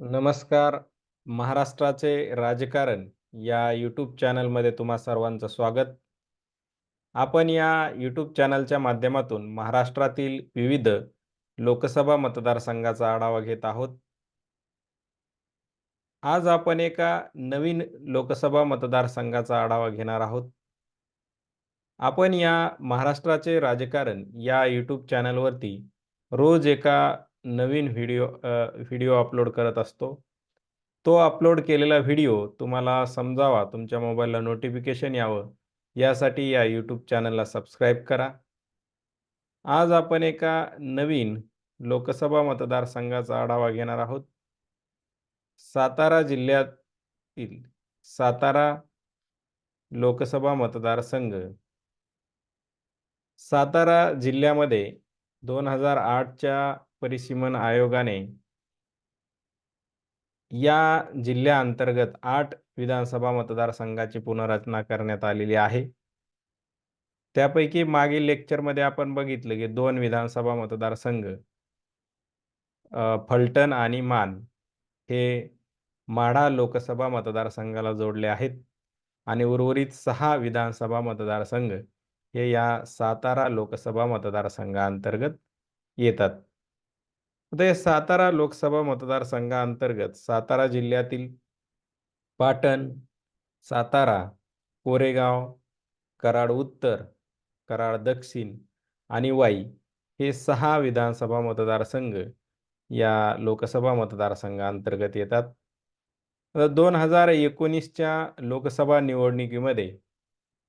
नमस्कार. महाराष्ट्राचे राजकारण या यूट्यूब चॅनलमध्ये तुम्हा सर्वांचं स्वागत. आपण या यूट्यूब चॅनलच्या माध्यमातून महाराष्ट्रातील विविध लोकसभा मतदारसंघाचा आढावा घेत आहोत. आज आपण एका नवीन लोकसभा मतदारसंघाचा आढावा घेणार आहोत. आपण या महाराष्ट्राचे राजकारण या यूट्यूब चॅनलवरती रोज एका नवीन व्हिडिओ व्हिडिओ अपलोड करत असतो. तो अपलोड केलेला व्हिडिओ तुम्हाला समजावा, तुमच्या मोबाईलला नोटिफिकेशन यावं, यासाठी या यूट्यूब चॅनलला सबस्क्राईब करा. आज आपण एका नवीन लोकसभा मतदारसंघाचा आढावा घेणार आहोत. सातारा जिल्ह्यातील सातारा लोकसभा मतदारसंघ. सातारा जिल्ह्यामध्ये दोन हजार आठच्या परिसीमन आयोगाने या जिल्ह्याअंतर्गत आठ विधानसभा मतदारसंघाची पुनर्रचना करण्यात आलेली आहे. त्यापैकी मागील लेक्चरमध्ये आपण बघितलं की दोन विधानसभा मतदारसंघ फलटण आणि मान हे माढा लोकसभा मतदारसंघाला जोडले आहेत आणि उर्वरित सहा विधानसभा मतदारसंघ हे या सातारा लोकसभा मतदारसंघाअंतर्गत येतात. ते सातारा लोकसभा मतदारसंघाअंतर्गत सातारा जिल्ह्यातील पाटण, सातारा, कोरेगाव, कराड उत्तर, कराड दक्षिण आणि वाई हे सहा विधानसभा मतदारसंघ या लोकसभा मतदारसंघाअंतर्गत येतात. दोन हजार एकोणीसच्या लोकसभा निवडणुकीमध्ये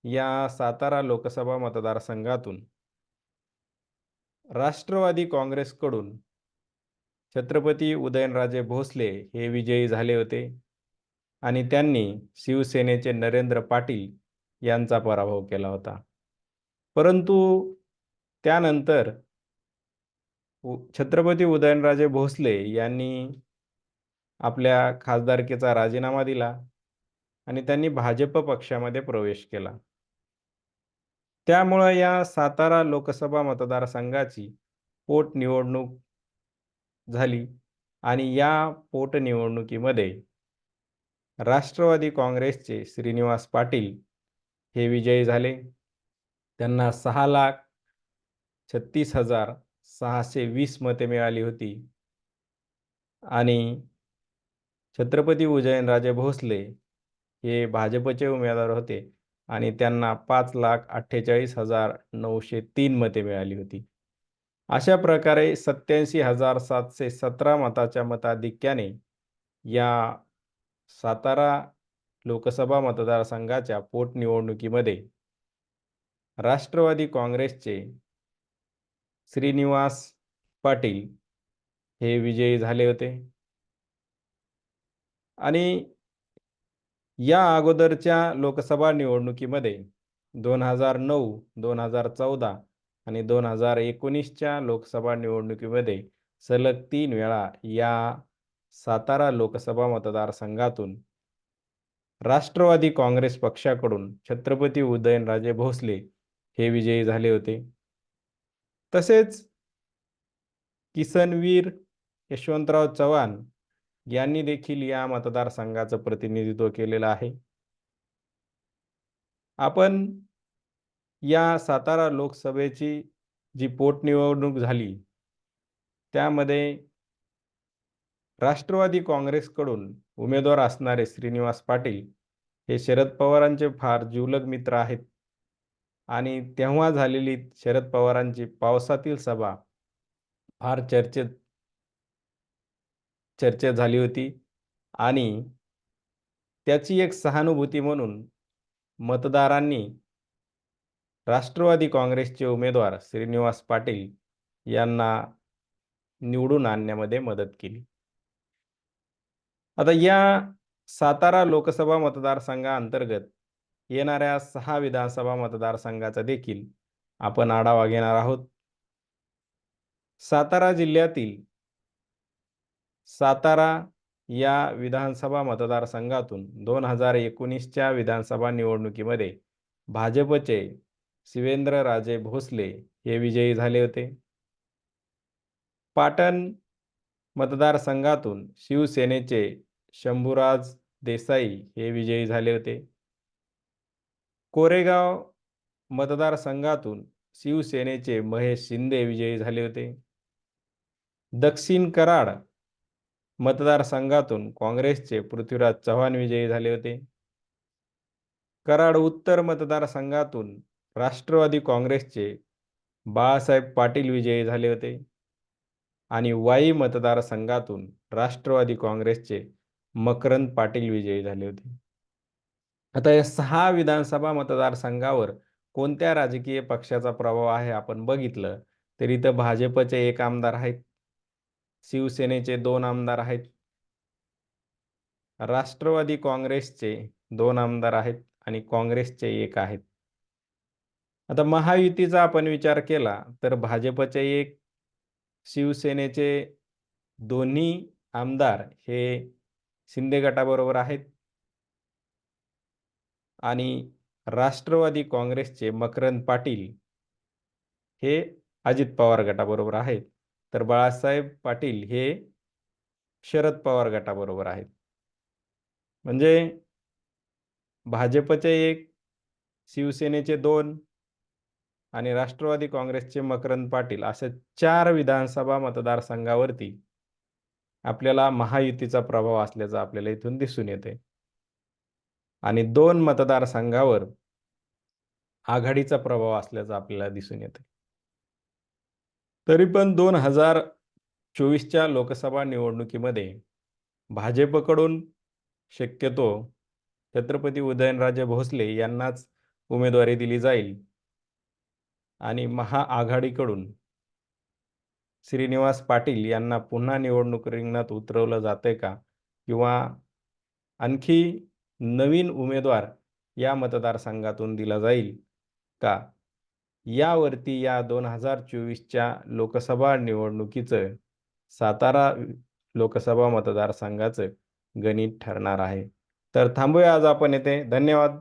या सातारा लोकसभा मतदारसंघातून राष्ट्रवादी काँग्रेसकडून छत्रपती उदयनराजे भोसले हे विजयी झाले होते आणि त्यांनी शिवसेनेचे नरेंद्र पाटील यांचा पराभव केला होता. परंतु त्यानंतर छत्रपती उदयनराजे भोसले यांनी आपल्या खासदारकीचा राजीनामा दिला आणि त्यांनी भाजप पक्षामध्ये प्रवेश केला. त्यामुळं या सातारा लोकसभा मतदारसंघाची पोटनिवडणूक झाली आणि या पोटनिवडणुकीमध्ये राष्ट्रवादी काँग्रेसचे श्रीनिवास पाटील हे विजयी झाले. त्यांना सहा लाख छत्तीस हजार सहाशे वीस मते मिळाली होती आणि छत्रपती उजयनराजे भोसले हे भाजपचे उमेदवार होते आणि त्यांना पाच लाख अठ्ठेचाळीस हजार नऊशे तीन मते मिळाली होती. अशा प्रकारे सत्याऐंशी हजार सातशे सतरा मताच्या मताधिक्याने या सातारा लोकसभा मतदारसंघाच्या पोटनिवडणुकीमध्ये राष्ट्रवादी काँग्रेसचे श्रीनिवास पाटील हे विजयी झाले होते. आणि या अगोदरच्या लोकसभा निवडणुकीमध्ये दोन हजार नऊ दोन हजार चौदा आणि दोन हजार एकोणीसच्या लोकसभा निवडणुकीमध्ये सलग तीन वेळा या सातारा लोकसभा मतदारसंघातून राष्ट्रवादी काँग्रेस पक्षाकडून छत्रपती उदयनराजे भोसले हे विजयी झाले होते. तसेच किसनवीर यशवंतराव चव्हाण यांनी देखील या मतदारसंघाचं प्रतिनिधित्व केलेलं आहे. आपण या सातारा लोकसभेची जी पोटनिवडणूक झाली त्यामध्ये राष्ट्रवादी काँग्रेसकडून उमेदवार असणारे श्रीनिवास पाटील हे शरद पवारांचे फार जिवलग मित्र आहेत. आणि तेव्हा झालेली शरद पवारांची पावसातील सभा फार चर्चेत चर्चा झाली होती. आणि त्याची एक सहानुभूती म्हणून मतदारांनी राष्ट्रवादी काँग्रेसचे उमेदवार श्रीनिवास पाटील यांना निवडून आणण्यामध्ये मदत केली. आता या सातारा लोकसभा मतदारसंघाअंतर्गत येणाऱ्या सहा विधानसभा मतदारसंघाचा देखील आपण आढावा घेणार आहोत. सातारा जिल्ह्यातील सातारा या विधानसभा मतदारसंघातून दोन हजार एकोणीसच्या विधानसभा निवडणुकीमध्ये भाजपचे शिवेंद्रराजे भोसले हे विजयी झाले होते. पाटण मतदारसंघातून शिवसेनेचे शंभूराज देसाई हे विजयी झाले होते. कोरेगाव मतदारसंघातून शिवसेनेचे महेश शिंदे विजयी झाले होते. दक्षिण कराड मतदारसंघातून काँग्रेसचे पृथ्वीराज चव्हाण विजयी झाले होते. कराड उत्तर मतदारसंघातून राष्ट्रवादी काँग्रेसचे बाळासाहेब पाटील विजयी झाले होते. आणि वाई मतदारसंघातून राष्ट्रवादी काँग्रेसचे मकरंद पाटील विजयी झाले होते. आता या सहा विधानसभा मतदारसंघावर कोणत्या राजकीय पक्षाचा प्रभाव आहे आपण बघितलं तर इथं भाजपचे एक आमदार आहेत. शिवसेनेचे दोन आमदार आहेत. राष्ट्रवादी काँग्रेसचे दोन आमदार आहेत आणि काँग्रेसचे एक आहेत. आता महायुतीचा आपण विचार केला तर भाजपचे एक शिवसेनेचे दोन्ही आमदार हे शिंदे गटाबरोबर आहेत. आणि राष्ट्रवादी काँग्रेसचे मकरंद पाटील हे अजित पवार गटाबरोबर आहेत. तर बाळासाहेब पाटील हे शरद पवार गटाबरोबर आहेत. म्हणजे भाजपचे एक शिवसेनेचे दोन आणि राष्ट्रवादी काँग्रेसचे मकरंद पाटील अशा चार विधानसभा मतदारसंघावरती आपल्याला महायुतीचा प्रभाव असल्याचं आपल्याला इथून दिसून येते आणि दोन मतदारसंघावर आघाडीचा प्रभाव असल्याचं आपल्याला दिसून येते तरी पण दोन हजार चोवीसच्या लोकसभा निवडणुकीमध्ये भाजपकडून शक्यतो छत्रपती उदयनराजे भोसले यांनाच उमेदवारी दिली जाईल. आणि महाआघाडीकडून श्रीनिवास पाटील यांना पुन्हा निवडणूक रिंगणात उतरवलं जातंय का? किंवा आणखी नवीन उमेदवार या मतदारसंघातून दिला जाईल का? यावरती या दोन हजार चोवीसच्या लोकसभा निवडणुकीचं सातारा लोकसभा मतदारसंघाचं गणित ठरणार आहे. तर थांबूया आज आपण येथे धन्यवाद.